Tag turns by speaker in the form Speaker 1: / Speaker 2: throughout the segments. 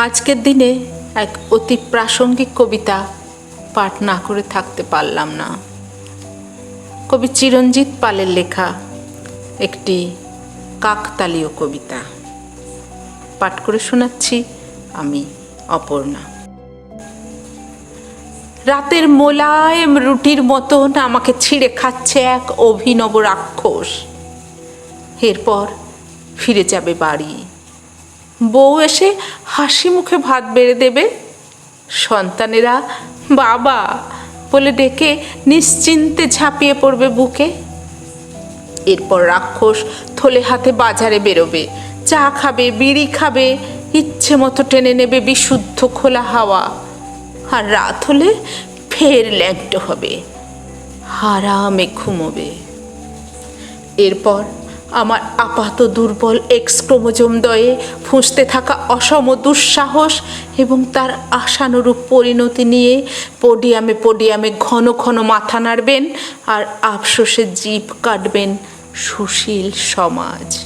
Speaker 1: আজকের দিনে এক অতি প্রাসঙ্গিক কবিতা পাঠ না করে থাকতে পারলাম না। কবি চিরঞ্জিত পালের লেখা একটি কাকতালীয় কবিতা। পাঠ করে শোনাচ্ছি আমি, অপর্ণা। রাতের মোলায়েম রুটির মতন আমাকে ছিঁড়ে খাচ্ছে এক অভিনব রাক্ষস। এরপর ফিরে যাবে বাড়ি। বউ এসে হাসি মুখে ভাত বেড়ে দেবে। সন্তানেরা, বাবা! বলে ডেকে নিশ্চিন্তে ঝাঁপিয়ে পড়বে বুকে। এরপর রাক্ষস থলে হাতে বাজারে বেরোবে। চা খাবে, বিড়ি খাবে, ইচ্ছে মতো টেনে নেবে বিশুদ্ধ খোলা হাওয়া। আর রাত হলে ফের ল্যাংটো হবে। হারামে ঘুমোবে। এরপর আমার আপাত দুর্বল এক্স ক্রোমোজোম দয়ে ফুঁসতে থাকা অসম দুঃসাহস এবং তার আশানুরূপ পরিণতি নিয়ে পোডিয়ামে পোডিয়ামে ঘন ঘন মাথা নাড়বেন আর আফসোসে জিভ কাটবেন সুশীল সমাজ।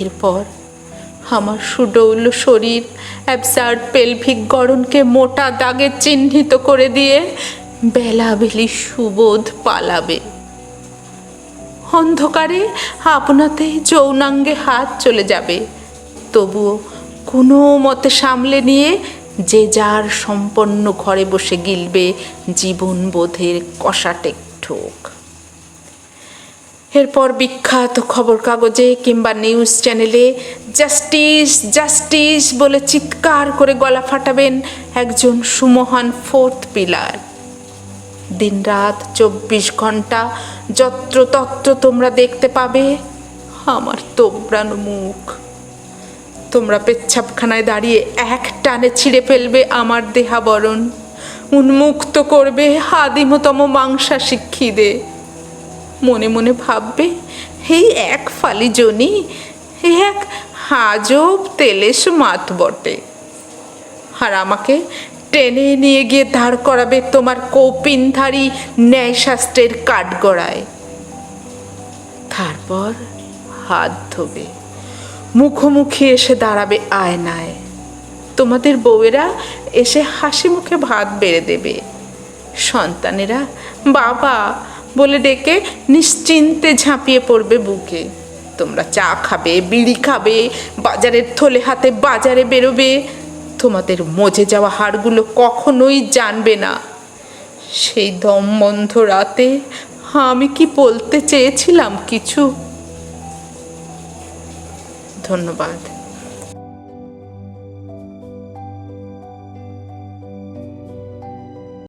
Speaker 1: এরপর আমার সুডৌল শরীর অ্যাবসার্ড পেলভিক গড়নকে মোটা দাগে চিহ্নিত করে দিয়ে বেলাবেলি সুবোধ পালাবে। অন্ধকারে আপনাতেই যৌনাঙ্গে হাত চলে যাবে। তবুও কোনো মতে সামলে নিয়ে যে যার সম্পন্ন ঘরে বসে গিলবে জীবনবোধের কষাটেক ঠোক। এরপর বিখ্যাত খবর কাগজে কিংবা নিউজ চ্যানেলে জাস্টিস জাস্টিস বলে চিৎকার করে গলা ফাটাবেন একজন সুমহান ফোর্থ পিলার। দিনরাত চব্বিশ ঘণ্টা যত্রতত্র তোমরা দেখতে পাবে। আমার তোবড়ানো মুখ। তোমরা পেচ্ছাপখানায় দাঁড়িয়ে এক টানে ছিঁড়ে ফেলবে আমার দেহাবরণ। উন্মুক্ত করবে আদিমতম মাংসাশী খিদে মনে মনে ভাববে এই এক ফালি জনি এই এক হাজব তেলেস মাত বটে। আর আমাকে টেনে নিয়ে গিয়ে দাঁড় করাবে তোমার কৌপিনধারী ন্যায়শাস্ত্রের কাঠগড়ায়। তারপর হাত ধোবে। মুখোমুখি এসে দাঁড়াবে আয়নায়। তোমাদের বউয়েরা এসে হাসি মুখে ভাত বেড়ে দেবে। সন্তানেরা, বাবা বলে ডেকে নিশ্চিন্তে ঝাঁপিয়ে পড়বে বুকে। তোমরা চা খাবে, বিড়ি খাবে, বাজারের থলে হাতে বাজারে বেরোবে। তোমাদের মজে যাওয়া হাড়গুলো কখনোই জানবে না। সেই দম বন্ধ রাতে আমি কি বলতে চেয়েছিলাম কিছু? ধন্যবাদ।